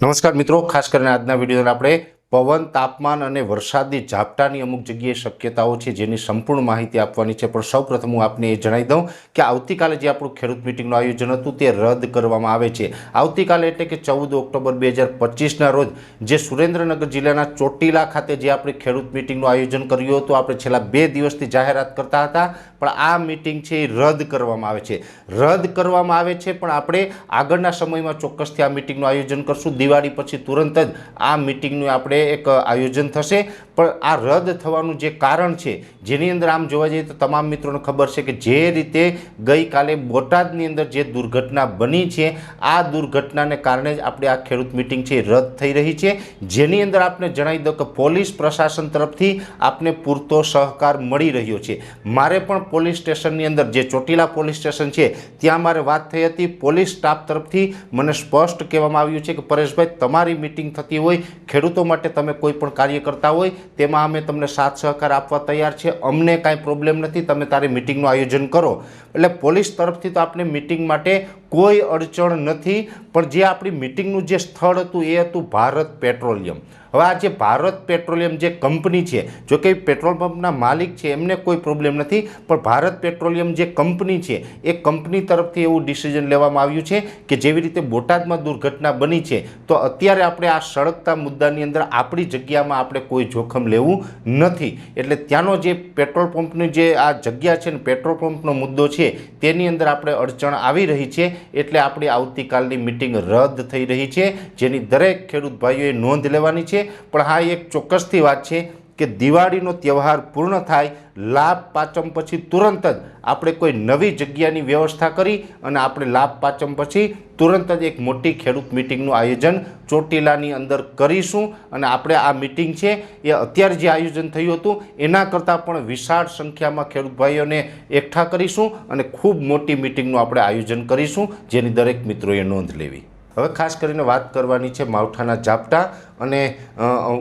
નમસ્કાર મિત્રો, ખાસ કરીને આજના વિડીયોમાં આપણે પવન, તાપમાન અને વરસાદની ઝાપટાની અમુક જગ્યાએ શક્યતાઓ છે જેની સંપૂર્ણ માહિતી આપવાની છે. પણ સૌપ્રથમ હું આપને એ જણાવી દઉં કે આવતીકાલે જે આપણું ખેડૂત મિટિંગનું આયોજન હતું તે રદ કરવામાં આવે છે. આવતીકાલે એટલે કે ચૌદ ઓક્ટોબર બે હજાર પચીસના રોજ જે સુરેન્દ્રનગર જિલ્લાના ચોટીલા ખાતે જે આપણે ખેડૂત મિટિંગનું આયોજન કર્યું હતું, આપણે છેલ્લા બે દિવસથી જાહેરાત કરતા હતા. પણ આ મિટિંગ છે એ રદ કરવામાં આવે છે. રદ કરવામાં આવે છે પણ આપણે આગળના સમયમાં ચોક્કસથી આ મિટિંગનું આયોજન કરશું. દિવાળી પછી તુરંત જ આ મિટિંગનું આપણે એક આયોજન થશે. પણ આ રદ થવાનું જે કારણ છે, જેની અંદર આમ જોવા જઈએ તો તમામ મિત્રોને ખબર છે કે જે રીતે ગઈકાલે બોટાદની અંદર જે દુર્ઘટના બની છે, આ દુર્ઘટનાને કારણે જ આપણે આ ખેડૂત મિટિંગ છે રદ થઈ રહી છે. જેની અંદર આપણે જણાવી દઉં કે પોલીસ પ્રશાસન તરફથી આપને પૂરતો સહકાર મળી રહ્યો છે. મારે પણ પોલીસ સ્ટેશનની અંદર, જે ચોટીલા પોલીસ સ્ટેશન છે, ત્યાં મારે વાત થઈ હતી. પોલીસ સ્ટાફ તરફથી મને સ્પષ્ટ કહેવામાં આવ્યું છે કે, પરેશભાઈ, તમારી મિટિંગ થતી હોય, ખેડૂતો માટે તમે કોઈ પણ કાર્ય કરતા હોય, તેમાં અમે તમને સાથ સહકાર આપવા તૈયાર છે. અમને કાંઈ પ્રોબ્લેમ નથી, તમે તારી મિટિંગનું આયોજન કરો. એટલે પોલીસ તરફથી તો આપણે મિટિંગ માટે કોઈ અડચણ નથી, પણ જે આપણી મિટિંગનું જે સ્થળ હતું એ હતું ભારત પેટ્રોલિયમ. હવે આ જે ભારત પેટ્રોલિયમ જે કંપની છે, જો કે પેટ્રોલ પંપના માલિક છે, એમને કોઈ પ્રોબ્લેમ નથી, પણ ભારત પેટ્રોલિયમ જે કંપની છે, એ કંપની તરફથી એવું ડિસિઝન લેવામાં આવ્યું છે કે જેવી રીતે બોટાદમાં દુર્ઘટના બની છે, તો અત્યારે આપણે આ સળગતા મુદ્દાની અંદર આપણી જગ્યામાં આપણે કોઈ જોખમ લેવું નથી. એટલે ત્યાંનો જે પેટ્રોલ પંપની જે આ જગ્યા છે ને, પેટ્રોલ પંપનો મુદ્દો છે, તેની અંદર આપણે અડચણ આવી રહી છે. એટલે આપણી આવતીકાલની મિટિંગ રદ થઈ રહી છે, જેની દરેક ખેડૂત ભાઈઓએ નોંધ લેવાની છે. પણ હા, એક ચોક્કસથી વાત છે કે દિવાળીનો તહેવાર પૂર્ણ થાય, લાભ પાંચમ પછી તુરંત જ આપણે કોઈ નવી જગ્યાની વ્યવસ્થા કરી અને આપણે લાભ પાંચમ પછી તુરંત જ એક મોટી ખેડૂત મિટિંગનું આયોજન ચોટીલાની અંદર કરીશું. અને આપણે આ મિટિંગ છે એ અત્યારે જે આયોજન થયું હતું, એના કરતાં પણ વિશાળ સંખ્યામાં ખેડૂત ભાઈઓને એકઠા કરીશું અને ખૂબ મોટી મિટિંગનું આપણે આયોજન કરીશું, જેની દરેક મિત્રોએ નોંધ લેવી. હવે ખાસ કરીને વાત કરવાની છે માવઠાના ઝાપટા અને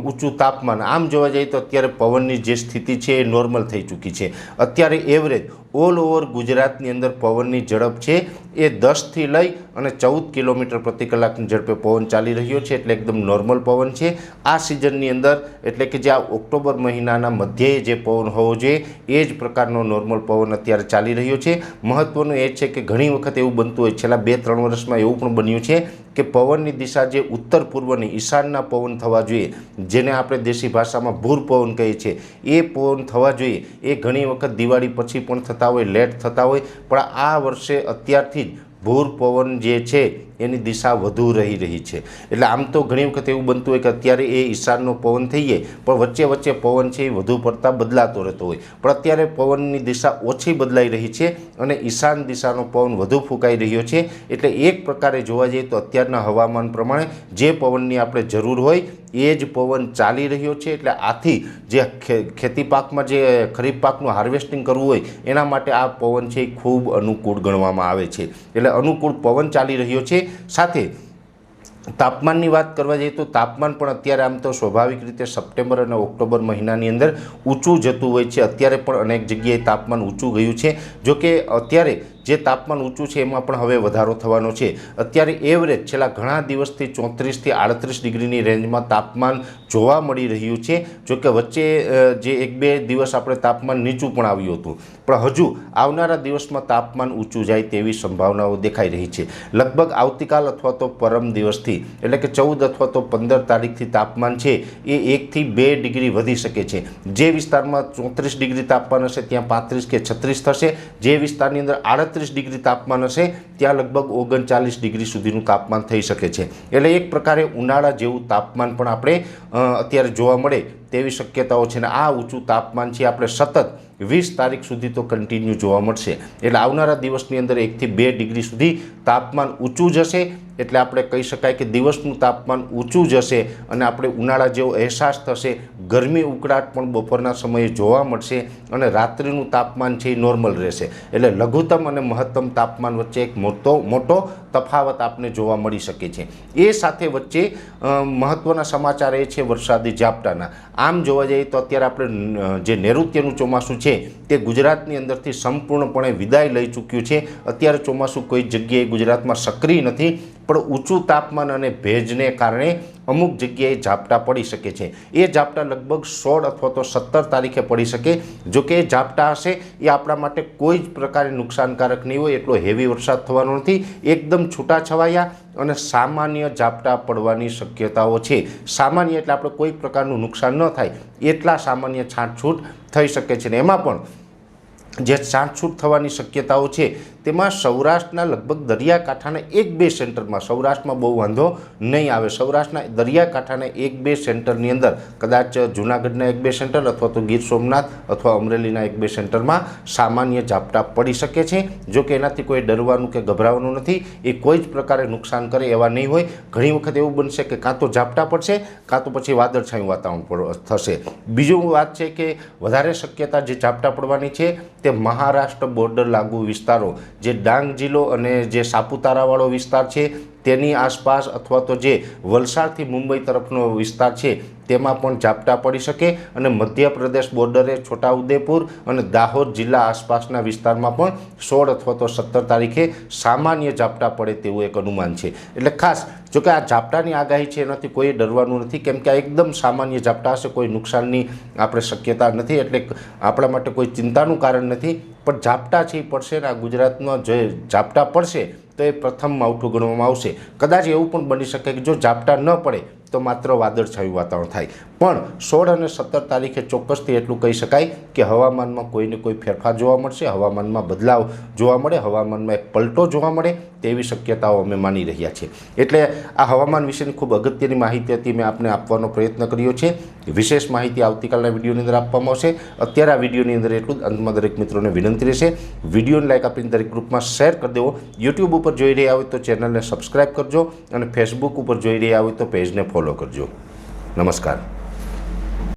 ઊંચું તાપમાન. આમ જોવા જઈએ તો અત્યારે પવનની જે સ્થિતિ છે એ નોર્મલ થઈ ચૂકી છે. અત્યારે એવરેજ ઓલ ઓવર ગુજરાતની અંદર પવનની ઝડપ છે. એ દસથી લઈ અને ચૌદ કિલોમીટર પ્રતિ કલાકની ઝડપે પવન ચાલી રહ્યો છે એટલે એકદમ નોર્મલ પવન છે. આ સિઝનની અંદર એટલે કે જે આ ઓક્ટોબર મહિનાના મધ્યે જે પવન હોવો જોઈએ, એ જ પ્રકારનો નોર્મલ પવન અત્યારે ચાલી રહ્યો છે. મહત્ત્વનું એ છે કે ઘણી વખત એવું બનતું હોય, છેલ્લા બે ત્રણ વર્ષમાં એવું પણ બન્યું છે કે પવનની દિશા જે ઉત્તર પૂર્વની ઈશાનના પવન થવા જોઈએ, જેને આપણે દેશી ભાષામાં ભૂર પવન કહીએ છીએ એ પવન થવા જોઈએ. એ ઘણી વખત દિવાળી પછી પણ થતા હોય લેટ થતા હોય પણ આ વર્ષે અત્યારથી જ ભૂર પવન જે છે એની દિશા વધુ રહી રહી છે. એટલે આમ તો ઘણી વખત એવું બનતું હોય કે અત્યારે એ ઈશાનનો પવન થઈ જાય, પણ વચ્ચે વચ્ચે પવન છે એ વધુ પડતા બદલાતો રહેતો હોય. પણ અત્યારે પવનની દિશા ઓછી બદલાઈ રહી છે અને ઈશાન દિશાનો પવન વધુ ફૂંકાઈ રહ્યો છે. એટલે એક પ્રકારે જોવા જઈએ તો અત્યારના હવામાન પ્રમાણે જે પવનની આપણે જરૂર હોય એ જ પવન ચાલી રહ્યો છે. એટલે આથી જે ખેતી પાકમાં જે ખરીફ પાકનું હાર્વેસ્ટિંગ કરવું હોય, એના માટે આ પવન છે એ ખૂબ અનુકૂળ ગણવામાં આવે છે. એટલે અનુકૂળ પવન ચાલી રહ્યો છે સાથે તાપમાનની વાત કરવા જઈએ તો તાપમાન પણ અત્યારે આમ તો સ્વાભાવિક રીતે સપ્ટેમ્બર અને ઓક્ટોબર મહિનાની અંદર ઊંચું જતું હોય છે. અત્યારે પણ અનેક જગ્યાએ તાપમાન ઊંચું ગયું છે. જો કે અત્યારે જે તાપમાન ઊંચું છે એમાં પણ હવે વધારો થવાનો છે. અત્યારે એવરેજ છેલ્લા ઘણા દિવસથી ચોત્રીસથી આડત્રીસ ડિગ્રીની રેન્જમાં તાપમાન જોવા મળી રહ્યું છે. જો કે વચ્ચે જે એક બે દિવસ આપણે તાપમાન નીચું પણ આવ્યું હતું. પણ હજુ આવનારા દિવસમાં તાપમાન ઊંચું જાય તેવી સંભાવનાઓ દેખાઈ રહી છે. લગભગ આવતીકાલ અથવા તો પરમ દિવસથી, એટલે કે ચૌદ અથવા તો પંદર તારીખથી તાપમાન છે એ એકથી બે ડિગ્રી વધી શકે છે. જે વિસ્તારમાં ચોત્રીસ ડિગ્રી તાપમાન હશે, ત્યાં પાંત્રીસ કે છત્રીસ થશે. જે વિસ્તારની અંદર આડત્રીસ ડિગ્રી તાપમાન હશે, ત્યાં લગભગ ઓગણચાલીસ ડિગ્રી સુધીનું તાપમાન થઈ શકે છે. એટલે એક પ્રકારે ઉનાળા જેવું તાપમાન પણ આપણે અત્યારે જોવા મળે તેવી શક્યતાઓ છે ને આ ઊંચું તાપમાન છે આપણે સતત વીસ તારીખ સુધી તો કન્ટિન્યુ જોવા મળશે. એટલે આવનારા દિવસની અંદર એકથી બે ડિગ્રી સુધી તાપમાન ઊંચું જશે. એટલે આપણે કહી શકાય કે દિવસનું તાપમાન ઊંચું જશે અને આપણે ઉનાળા જેવો અહેસાસ થશે. ગરમી ઉકળાટ પણ બપોરના સમયે જોવા મળશે અને રાત્રિનું તાપમાન છે એ નોર્મલ રહેશે. એટલે લઘુત્તમ અને મહત્તમ તાપમાન વચ્ચે એક મોટો મોટો તફાવત આપને જોવા મળી શકે છે. એ સાથે વચ્ચે મહત્ત્વના સમાચાર એ છે વરસાદી ઝાપટાના. આમ જોવા જઈએ તો અત્યારે આપણે જે નૈઋત્યનું ચોમાસું છે તે ગુજરાતની અંદરથી સંપૂર્ણપણે વિદાય લઈ ચૂક્યું છે. અત્યારે ચોમાસું કોઈ જગ્યાએ ગુજરાતમાં સક્રિય નથી. પણ ઊંચું તાપમાન અને ભેજને કારણે અમુક જગ્યાએ ઝાપટા પડી શકે છે. એ ઝાપટા લગભગ સોળ અથવા તો સત્તર તારીખે પડી શકે. જો કે ઝાપટા હશે એ આપણા માટે કોઈ જ પ્રકારે નુકસાનકારક નહીં હોય, એટલો હેવી વરસાદ થવાનો નથી. એકદમ છૂટાછવાયા અને સામાન્ય ઝાપટા પડવાની શક્યતાઓ છે. સામાન્ય એટલે આપણે કોઈ પ્રકારનું નુકસાન ન થાય. એટલા સામાન્ય છાંટછૂટ થઈ શકે છે ને. એમાં પણ જે છાંટછૂટ થવાની શક્યતાઓ છે, તેમાં સૌરાષ્ટ્રના લગભગ દરિયાકાંઠાના એક બે સેન્ટરમાં, સૌરાષ્ટ્રમાં બહુ વાંધો નહીં આવે. સૌરાષ્ટ્રના દરિયાકાંઠાના એક બે સેન્ટરની અંદર, કદાચ જૂનાગઢના એક બે સેન્ટર અથવા તો ગીર સોમનાથ અથવા અમરેલીના એક બે સેન્ટરમાં સામાન્ય ઝાપટા પડી શકે છે. જો કે એનાથી કોઈ ડરવાનું કે ગભરાવાનું નથી, એ કોઈ જ પ્રકારે નુકસાન કરે એવા નહીં હોય. ઘણી વખત એવું બનશે કે કાં તો ઝાપટા પડશે, કાં તો પછી વાદળછાયું વાતાવરણ થશે. બીજું વાત છે કે વધારે શક્યતા જે ઝાપટા પડવાની છે, તે મહારાષ્ટ્ર બોર્ડર લાગુ વિસ્તારો જે ડાંગ જિલ્લો અને જે સાપુતારાવાળો વિસ્તાર છે તેની આસપાસ અથવા તો જે વલસાડથી મુંબઈ તરફનો વિસ્તાર છે, તેમાં પણ ઝાપટા પડી શકે અને મધ્યપ્રદેશ બોર્ડરે છોટાઉદેપુર અને દાહોદ જિલ્લા આસપાસના વિસ્તારમાં પણ સોળ અથવા તો સત્તર તારીખે સામાન્ય ઝાપટા પડે તેવું એક અનુમાન છે. એટલે ખાસ જો કે આ ઝાપટાની આગાહી છે, એનાથી કોઈ ડરવાનું નથી, કેમ કે આ એકદમ સામાન્ય ઝાપટા હશે, કોઈ નુકસાનની આપણે શક્યતા નથી, એટલે આપણા માટે કોઈ ચિંતાનું કારણ નથી. પણ ઝાપટા છે એ પડશે ને આ ગુજરાતમાં જે ઝાપટા પડશે તો એ પ્રથમ માવઠું ગણવામાં આવશે. કદાચ એવું પણ બની શકે કે જો ઝાપટા ન પડે તો માત્ર વાદળછાયું વાતાવરણ થાય. પણ સોળ અને સત્તર તારીખે ચોક્કસથી એટલું કહી શકાય કે હવામાનમાં કોઈને કોઈ ફેરફાર જોવા મળશે, હવામાનમાં બદલાવ જોવા મળે, હવામાનમાં એક પલટો જોવા મળે તેવી શક્યતાઓ અમે માની રહ્યા છીએ. એટલે આ હવામાન વિશેની ખૂબ અગત્યની માહિતી હતી, મેં આપને આપવાનો પ્રયત્ન કર્યો છે. વિશેષ માહિતી આવતીકાલના વિડીયોની અંદર આપવામાં આવશે. અત્યારે આ વિડીયોની અંદર એટલું જ. અંતમાં દરેક મિત્રોને વિનંતી રહેશે. વિડીયોને લાઇક આપીને દરેક ગ્રુપમાં શેર કરી દેવો. યુટ્યુબ ઉપર જોઈ રહ્યા હોય તો ચેનલને સબસ્ક્રાઇબ કરજો અને ફેસબુક ઉપર જોઈ રહ્યા હોય તો પેજને ફોલો કરજો. નમસ્કાર.